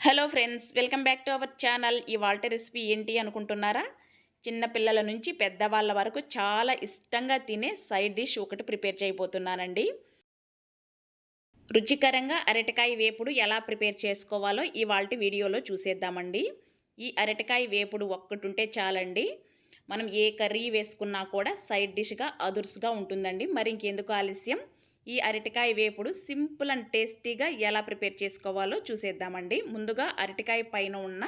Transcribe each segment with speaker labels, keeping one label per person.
Speaker 1: Hello friends welcome back to our channel. వాల్ట recipe ఏంటి అనుకుంటున్నారా? చిన్న పిల్లల నుంచి పెద్దవాళ్ళ వరకు చాలా ఇష్టంగా తినే సైడ్ డిష్ ఒకటి ప్రిపేర్ చేయబోతున్నానండి. రుచికరంగా అరటికాయ వేపుడు ఎలా ప్రిపేర్ చేసుకోవాలో ఈ వాల్టి వీడియోలో చూసేద్దామండి. ఈ అరటికాయ వేపుడు ఒక్కటి ఉంటే చాలండి. మనం ఏ కర్రీ వేసుకున్నా కూడా సైడ్ డిష్గా అదుర్సుగా ఉంటుందండి. మరి ఇంకెందుకు ఆలస్యం? ఈ అరటికాయ వేపుడు సింపుల్ అండ్ టేస్టీగా ఎలా ప్రిపేర్ చేసుకోవాలో చూసేద్దామండి. ముందుగా అరటికాయ పైన ఉన్న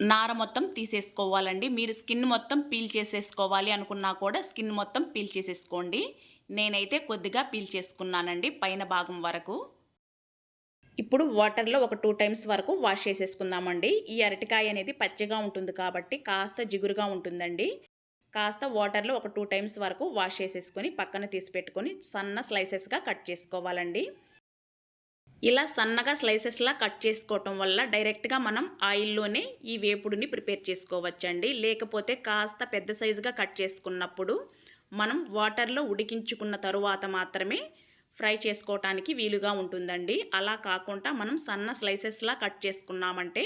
Speaker 1: నార మొత్తం తీసేసుకోవాలండి. మీరు స్కిన్ మొత్తం పీల్ చేసేసుకోవాలి అనుకున్నా కూడా స్కిన్ మొత్తం పీల్ చేసేసుకోండి. నేనైతే కొద్దిగా పీల్ చేసుకున్నానండి పైన భాగం వరకు. ఇప్పుడు వాటర్లో ఒక టూ టైమ్స్ వరకు వాష్ చేసేసుకుందామండి. ఈ అరటికాయ అనేది పచ్చిగా ఉంటుంది కాబట్టి కాస్త జిగురుగా ఉంటుందండి. కాస్త వాటర్లో ఒక టూ టైమ్స్ వరకు వాష్ చేసేసుకొని పక్కన తీసి పెట్టుకొని సన్న స్లైసెస్గా కట్ చేసుకోవాలండి. ఇలా సన్నగా స్లైసెస్లా కట్ చేసుకోవటం వల్ల డైరెక్ట్గా మనం ఆయిల్లోనే ఈ వేపుడుని ప్రిపేర్ చేసుకోవచ్చండి. లేకపోతే కాస్త పెద్ద సైజుగా కట్ చేసుకున్నప్పుడు మనం వాటర్లో ఉడికించుకున్న తరువాత మాత్రమే ఫ్రై చేసుకోవటానికి వీలుగా ఉంటుందండి. అలా కాకుండా మనం సన్న స్లైసెస్లా కట్ చేసుకున్నామంటే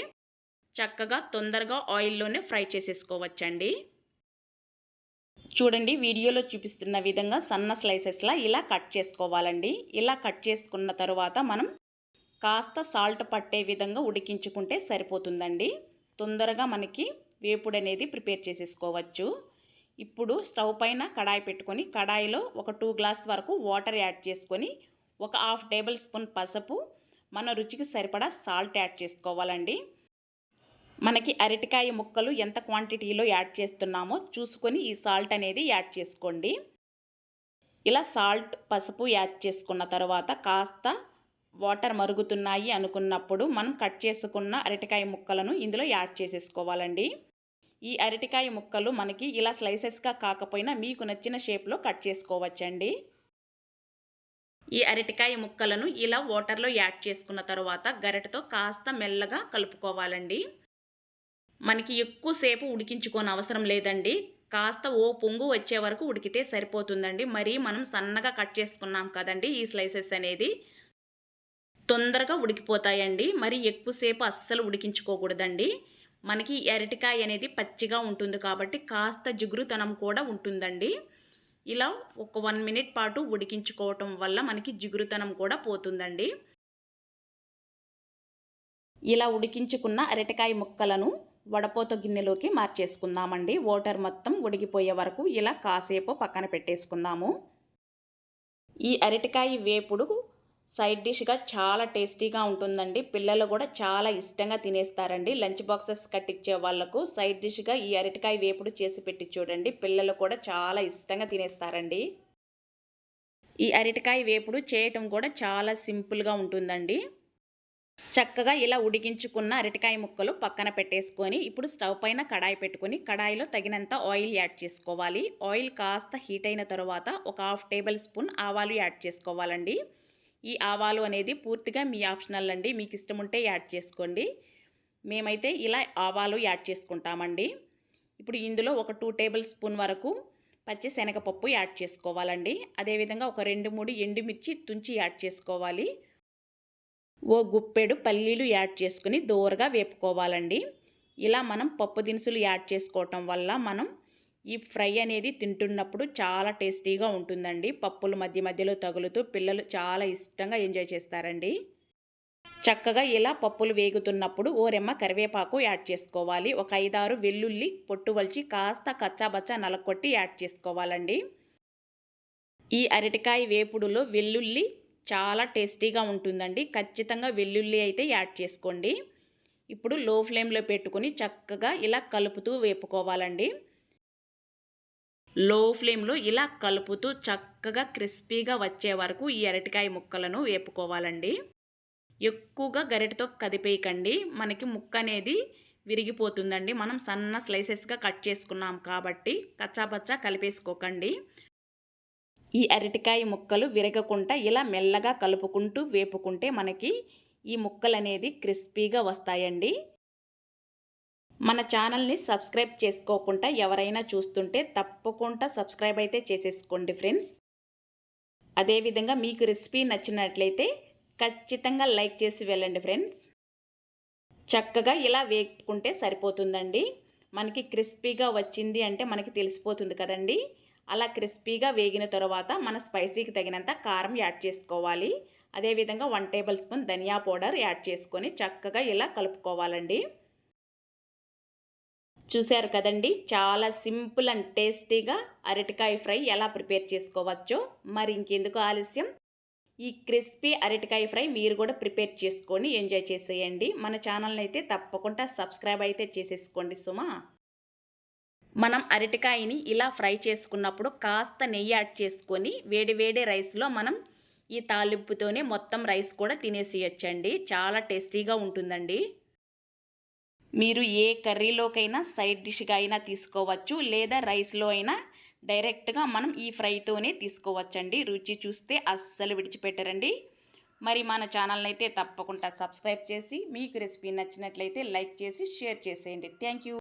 Speaker 1: చక్కగా తొందరగా ఆయిల్లోనే ఫ్రై చేసేసుకోవచ్చండి. చూడండి వీడియోలో చూపిస్తున్న విధంగా సన్న స్లైసెస్లా ఇలా కట్ చేసుకోవాలండి. ఇలా కట్ చేసుకున్న తర్వాత మనం కాస్త సాల్ట్ పట్టే విధంగా ఉడికించుకుంటే సరిపోతుందండి. తొందరగా మనకి వేపుడు అనేది ప్రిపేర్ చేసేసుకోవచ్చు. ఇప్పుడు స్టవ్ పైన కడాయి పెట్టుకొని కడాయిలో ఒక టూ గ్లాస్ వరకు వాటర్ యాడ్ చేసుకొని ఒక హాఫ్ టేబుల్ స్పూన్ పసుపు మన రుచికి సరిపడా సాల్ట్ యాడ్ చేసుకోవాలండి. మనకి అరటికాయ ముక్కలు ఎంత క్వాంటిటీలో యాడ్ చేస్తున్నామో చూసుకొని ఈ సాల్ట్ అనేది యాడ్ చేసుకోండి. ఇలా సాల్ట్ పసుపు యాడ్ చేసుకున్న తర్వాత కాస్త వాటర్ మరుగుతున్నాయి అనుకున్నప్పుడు మనం కట్ చేసుకున్న అరటికాయ ముక్కలను ఇందులో యాడ్ చేసేసుకోవాలండి. ఈ అరటికాయ ముక్కలు మనకి ఇలా స్లైసెస్గా కాకపోయినా మీకు నచ్చిన షేప్లో కట్ చేసుకోవచ్చండి. ఈ అరటికాయ ముక్కలను ఇలా వాటర్లో యాడ్ చేసుకున్న తర్వాత గరిటతో కాస్త మెల్లగా కలుపుకోవాలండి. మనకి ఎక్కువసేపు ఉడికించుకోని అవసరం లేదండి. కాస్త ఓ పొంగు వచ్చే వరకు ఉడికితే సరిపోతుందండి. మరి మనం సన్నగా కట్ చేసుకున్నాం కదండి ఈ స్లైసెస్ అనేది. తొందరగా ఉడికిపోతాయండి. మరి ఎక్కువసేపు అస్సలు ఉడికించుకోకూడదండి. మనకి అరటికాయ అనేది పచ్చిగా ఉంటుంది కాబట్టి కాస్త జిగురుతనం కూడా ఉంటుందండి. ఇలా ఒక వన్ మినిట్ పాటు ఉడికించుకోవటం వల్ల మనకి జిగురుతనం కూడా పోతుందండి. ఇలా ఉడికించుకున్న అరటికాయ ముక్కలను వడపోత గిన్నెలోకి మార్చేసుకుందామండి. వాటర్ మొత్తం ఉడికిపోయే వరకు ఇలా కాసేపు పక్కన పెట్టేసుకుందాము. ఈ అరటికాయ వేపుడు సైడ్ డిష్గా చాలా టేస్టీగా ఉంటుందండి. పిల్లలు కూడా చాలా ఇష్టంగా తినేస్తారండి. లంచ్ బాక్సెస్ కట్టించే వాళ్ళకు సైడ్ డిష్గా ఈ అరటికాయ వేపుడు చేసి పెట్టి చూడండి. పిల్లలు కూడా చాలా ఇష్టంగా తినేస్తారండి. ఈ అరటికాయ వేపుడు చేయటం కూడా చాలా సింపుల్గా ఉంటుందండి. చక్కగా ఇలా ఉడికించుకున్న అరటికాయ ముక్కలు పక్కన పెట్టేసుకొని ఇప్పుడు స్టవ్ పైన కడాయి పెట్టుకొని కడాయిలో తగినంత ఆయిల్ యాడ్ చేసుకోవాలి. ఆయిల్ కాస్త హీట్ అయిన తర్వాత ఒక హాఫ్ టేబుల్ స్పూన్ ఆవాలు యాడ్ చేసుకోవాలండి. ఈ ఆవాలు అనేది పూర్తిగా మీ ఆప్షనల్ అండి. మీకు ఇష్టం ఉంటే యాడ్ చేసుకోండి. మేమైతే ఇలా ఆవాలు యాడ్ చేసుకుంటామండి. ఇప్పుడు ఇందులో ఒక టూ టేబుల్ స్పూన్ వరకు పచ్చి శనగపప్పు యాడ్ చేసుకోవాలండి. అదేవిధంగా ఒక రెండు మూడు ఎండుమిర్చి తుంచి యాడ్ చేసుకోవాలి. ఓ గుప్పెడు పల్లీలు యాడ్ చేసుకుని దోరగా వేపుకోవాలండి. ఇలా మనం పప్పు దినుసులు యాడ్ చేసుకోవటం వల్ల మనం ఈ ఫ్రై అనేది తింటున్నప్పుడు చాలా టేస్టీగా ఉంటుందండి. పప్పులు మధ్య మధ్యలో తగులుతూ పిల్లలు చాలా ఇష్టంగా ఎంజాయ్ చేస్తారండి. చక్కగా ఇలా పప్పులు వేగుతున్నప్పుడు ఓ రెమ్మ కరివేపాకు యాడ్ చేసుకోవాలి. ఒక ఐదారు వెల్లుల్లి పొట్టు వలిచి కాస్త కచ్చాబచ్చా నలకొట్టి యాడ్ చేసుకోవాలండి. ఈ అరటికాయ వేపుడులో వెల్లుల్లి చాలా టేస్టీగా ఉంటుందండి. ఖచ్చితంగా వెల్లుల్లి అయితే యాడ్ చేసుకోండి. ఇప్పుడు లో ఫ్లేమ్లో పెట్టుకొని చక్కగా ఇలా కలుపుతూ వేపుకోవాలండి. లో ఫ్లేమ్లో ఇలా కలుపుతూ చక్కగా క్రిస్పీగా వచ్చే వరకు ఈ అరటికాయ ముక్కలను వేపుకోవాలండి. ఎక్కువగా గరిటతో కదిపేయకండి. మనకి ముక్క అనేది విరిగిపోతుందండి. మనం సన్న స్లైసెస్గా కట్ చేసుకున్నాం కాబట్టి కచ్చాపచ్చా కలిపేసుకోకండి. ఈ అరటికాయ ముక్కలు విరగకుండా ఇలా మెల్లగా కలుపుకుంటూ వేపుకుంటే మనకి ఈ ముక్కలు అనేది క్రిస్పీగా వస్తాయండి. మన ఛానల్ని సబ్స్క్రైబ్ చేసుకోకుండా ఎవరైనా చూస్తుంటే తప్పకుండా సబ్స్క్రైబ్ అయితే చేసేసుకోండి ఫ్రెండ్స్. అదేవిధంగా మీకు రెసిపీ నచ్చినట్లయితే ఖచ్చితంగా లైక్ చేసి వెళ్ళండి ఫ్రెండ్స్. చక్కగా ఇలా వేపుకుంటే సరిపోతుందండి. మనకి క్రిస్పీగా వచ్చింది అంటే మనకి తెలిసిపోతుంది కదండీ. అలా క్రిస్పీగా వేగిన తర్వాత మన స్పైసీకి తగినంత కారం యాడ్ చేసుకోవాలి. అదేవిధంగా వన్ టేబుల్ స్పూన్ ధనియా పౌడర్ యాడ్ చేసుకొని చక్కగా ఇలా కలుపుకోవాలండి. చూశారు కదండి? చాలా సింపుల్ అండ్ టేస్టీగా అరటికాయ ఫ్రై ఎలా ప్రిపేర్ చేసుకోవచ్చో. మరి ఇంకెందుకు ఆలస్యం? ఈ క్రిస్పీ అరటికాయ ఫ్రై మీరు కూడా ప్రిపేర్ చేసుకొని ఎంజాయ్ చేసేయండి. మన ఛానల్ని అయితే తప్పకుండా సబ్స్క్రైబ్ అయితే చేసేసుకోండి సుమా. మనం అరటికాయని ఇలా ఫ్రై చేసుకున్నప్పుడు కాస్త నెయ్యి యాడ్ చేసుకొని వేడి వేడి రైస్లో మనం ఈ తాలింపుతోనే మొత్తం రైస్ కూడా తినేసేయచ్చండి. చాలా టేస్టీగా ఉంటుందండి. మీరు ఏ కర్రీలోకైనా సైడ్ డిష్గా అయినా తీసుకోవచ్చు లేదా రైస్లో అయినా డైరెక్ట్గా మనం ఈ ఫ్రైతోనే తీసుకోవచ్చండి. రుచి చూస్తే అస్సలు విడిచిపెట్టరండి. మరి మన ఛానల్ని అయితే తప్పకుండా సబ్స్క్రైబ్ చేసి మీకు రెసిపీ నచ్చినట్లయితే లైక్ చేసి షేర్ చేసేయండి. Thank you.